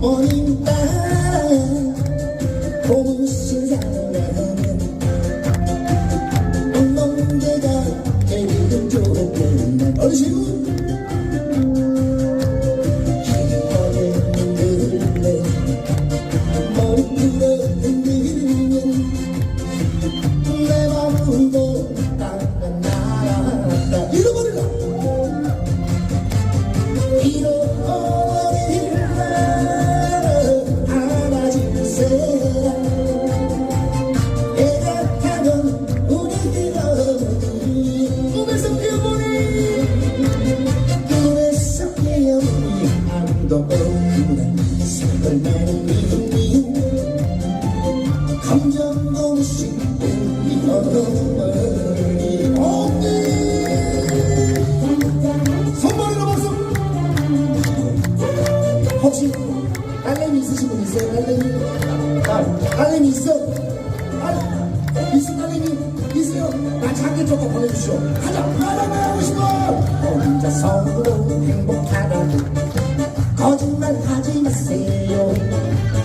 오늘 밤 보신 사랑은 운동대가 내리는 조금 어르신 혹시 딸내미 있으신 분 있어요? 딸내미? 딸, 딸내미 있어? 딸, 있어 딸내미? 있어요? 나 자기 조금 보내주시오. 가자! 나랑 나가고 싶어! see you.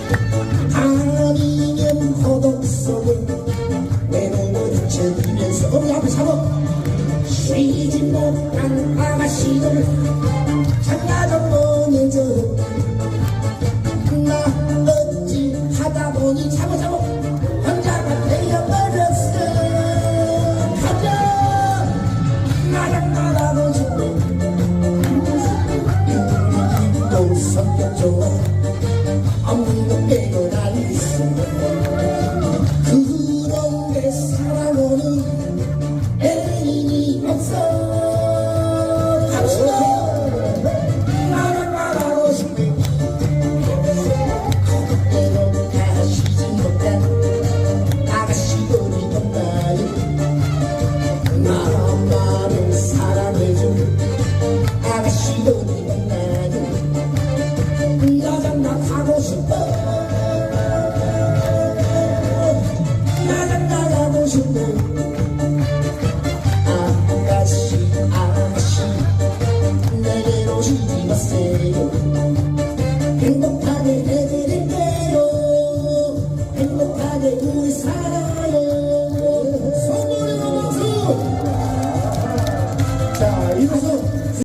you.